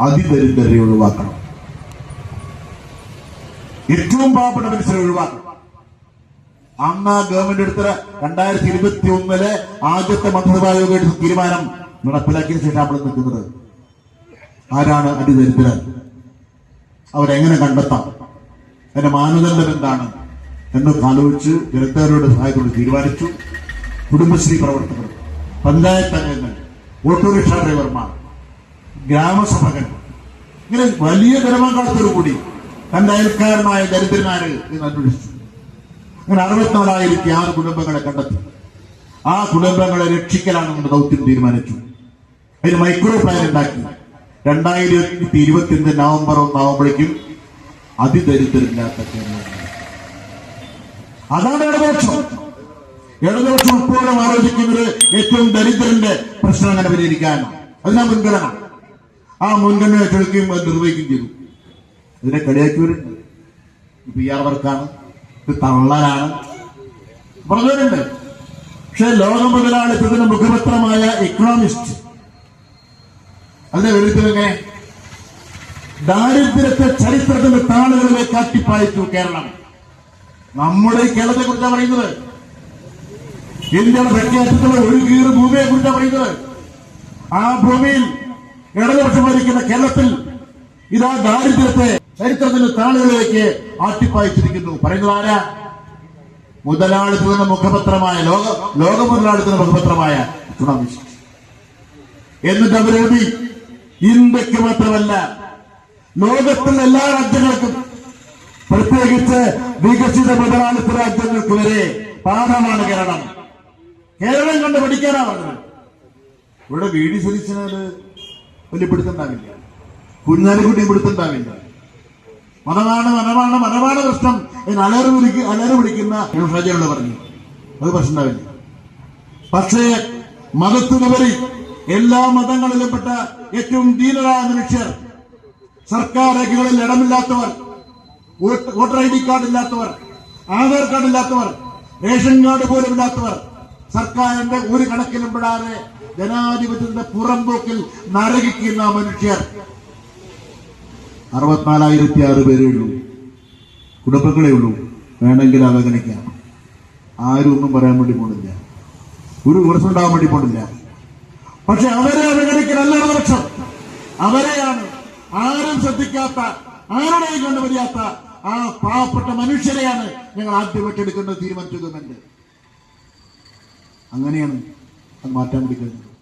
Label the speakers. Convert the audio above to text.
Speaker 1: അതിദരിദ്രരെ ഒഴിവാക്കണം. ഏറ്റവും പാവപ്പെട്ട മനുഷ്യരെ ഒഴിവാക്കണം. അന്ന് ആ ഗവൺമെന്റ് എടുത്ത രണ്ടായിരത്തി ഇരുപത്തി ഒന്നിലെ ആദ്യത്തെ മന്ത്രിസഭാ യോഗം എടുത്ത തീരുമാനം നടപ്പിലാക്കിയ ശേഷം നമ്മൾ നിൽക്കുന്നത് ആരാണ് അതിദരിദ്രൻ? അവരെങ്ങനെ കണ്ടെത്താം? അതിന്റെ മാനദണ്ഡം എന്താണ്? എന്നൊക്കെ ആലോചിച്ച് ദരിദ്രരുടെ സഹായത്തോട് തീരുമാനിച്ചു. കുടുംബശ്രീ പ്രവർത്തകർ പഞ്ചായത്ത് അംഗങ്ങൾ ഓട്ടോറിക്ഷ ഡ്രൈവർമാർ ഗ്രാമസഭകൾ. ഇങ്ങനെ വലിയ ജനപങ്കാളത്തോടു കൂടി തന്റെ അയൽക്കാരനായ ദരിദ്രനാരെ ഇന്ന് അന്വേഷിച്ചു. അങ്ങനെ അറുപത്തിനാലായിരത്തി ആറ് കുടുംബങ്ങളെ കണ്ടെത്തി. ആ കുടുംബങ്ങളെ രക്ഷിക്കലാണ് നമ്മുടെ ദൗത്യം തീരുമാനിച്ചു. അതിന് മൈക്രോ പ്ലാൻ ഉണ്ടാക്കി. രണ്ടായിരത്തി ഇരുപത്തിരണ്ട് നവംബർ ഒന്നാവുമ്പോഴേക്കും അതിദരിദ്രമില്ലാത്ത കേരളം. അതാണ് ഇടതുപക്ഷം. ഇടതുപക്ഷം ഇപ്പോഴും ആലോചിക്കുന്നത് ഏറ്റവും ദരിദ്രന്റെ പ്രശ്നം അങ്ങനെ പരിഹരിക്കാനാണ്. അതിനാ മുൻഗണന ആ മുൻഗണന ഏറ്റെടുക്കുകയും അത് നിർവഹിക്കുകയും ചെയ്തു. ഇതിനെ കളിയാക്കിയവരുണ്ട് പി ആർ വർക്കാണ് ഇത് തള്ളലാണ് പറഞ്ഞവരുണ്ട്. പക്ഷെ ലോക മുതലാളിത്തത്തിന്റെ മുഖപത്രമായ ഇക്കണോമിസ്റ്റ് അതിന്റെ എഴുത്തിലെങ്ങനെ ദാരിദ്ര്യത്തെ ചരിത്രത്തിന്റെ താളുകളിലെ കാട്ടിപ്പായിച്ചു കേരളം. നമ്മുടെ കേരളത്തെ കുറിച്ചാണ് പറയുന്നത്? ഇന്ത്യയുടെ തെക്കേറ്റത്തുള്ള ഒരു കീറ് ഭൂമിയെ കുറിച്ചാണ് പറയുന്നത്? ആ ഭൂമിയിൽ ഇടതുപക്ഷം കേരളത്തിൽ ഇതാ ദാരിദ്ര്യത്തെ ചരിത്രത്തിന്റെ താളുകളിലേക്ക് ആട്ടിപ്പായിച്ചിരിക്കുന്നു. പറയുന്നത് ആരാ? മുതലാളിത്തത്തിന്റെ മുഖപത്രമായ ലോക ലോക മുതലാളിത്തത്തിന്റെ മുഖപത്രമായ ഇക്കണോമിസ്റ്റ് എന്നിട്ട് അവരെഴുതി ഇന്ത്യയ്ക്ക് മാത്രമല്ല ലോകത്തുള്ള എല്ലാ രാജ്യങ്ങൾക്കും പ്രത്യേകിച്ച് വികസിത മുതലാളിത്ത രാജ്യങ്ങൾക്ക് വരെ പാഠമാണ് കേരളം. കേരളം കണ്ട് പഠിക്കാനാണ് ഇവിടെ വീടി സതീശനത് വലിയ പിടുത്തുണ്ടാവില്ല കുഞ്ഞാലിക്കുട്ടി പിടുത്തുണ്ടാവില്ല മതമാണ് മനമാണ് മനമാണ് പ്രശ്നം. എന്ന് അലറ് വിളിക്ക് അലറ് വിളിക്കുന്ന ഷാജിയോട് പറഞ്ഞു അത് പ്രശ്നമുണ്ടാവില്ല. പക്ഷേ മതത്തിനുപരി എല്ലാ മതങ്ങളിലും പെട്ട ഏറ്റവും ധീരരായ മനുഷ്യർ സർക്കാർ രേഖകളിൽ ഇടമില്ലാത്തവർ വോട്ടർ ഐ ഡി കാർഡ് ഇല്ലാത്തവർ ആധാർ കാർഡ് ഇല്ലാത്തവർ റേഷൻ കാർഡ് പോലും ഇല്ലാത്തവർ സർക്കാരിന്റെ ഒരു കണക്കിലും പെടാതെ ജനാധിപത്യത്തിന്റെ പുറംപോക്കിൽ നരകിക്കുന്ന മനുഷ്യർ. അറുപത്തിനാലായിരത്തി ആറ് പേരേ ഉള്ളൂ. കുടുംബങ്ങളെ ഉള്ളൂ. വേണമെങ്കിൽ അവഗണിക്കാം. ആരും ഒന്നും പറയാൻ വേണ്ടി പോണില്ല. ഒരു വിമർശനം ഉണ്ടാവാൻ വേണ്ടി പോണില്ല. പക്ഷെ അവരെ അവഗണിക്കലല്ല പക്ഷം അവരെയാണ് ആരും ശ്രദ്ധിക്കാത്ത ആരുടെയും കൊണ്ടുവരിയാത്ത ആ പാവപ്പെട്ട മനുഷ്യരെയാണ് ഞങ്ങൾ ആദ്യം ഏറ്റെടുക്കേണ്ടത് തീരുമാനിച്ചു അങ്ങനെയാണ് അത് മാറ്റാൻ കഴിഞ്ഞത്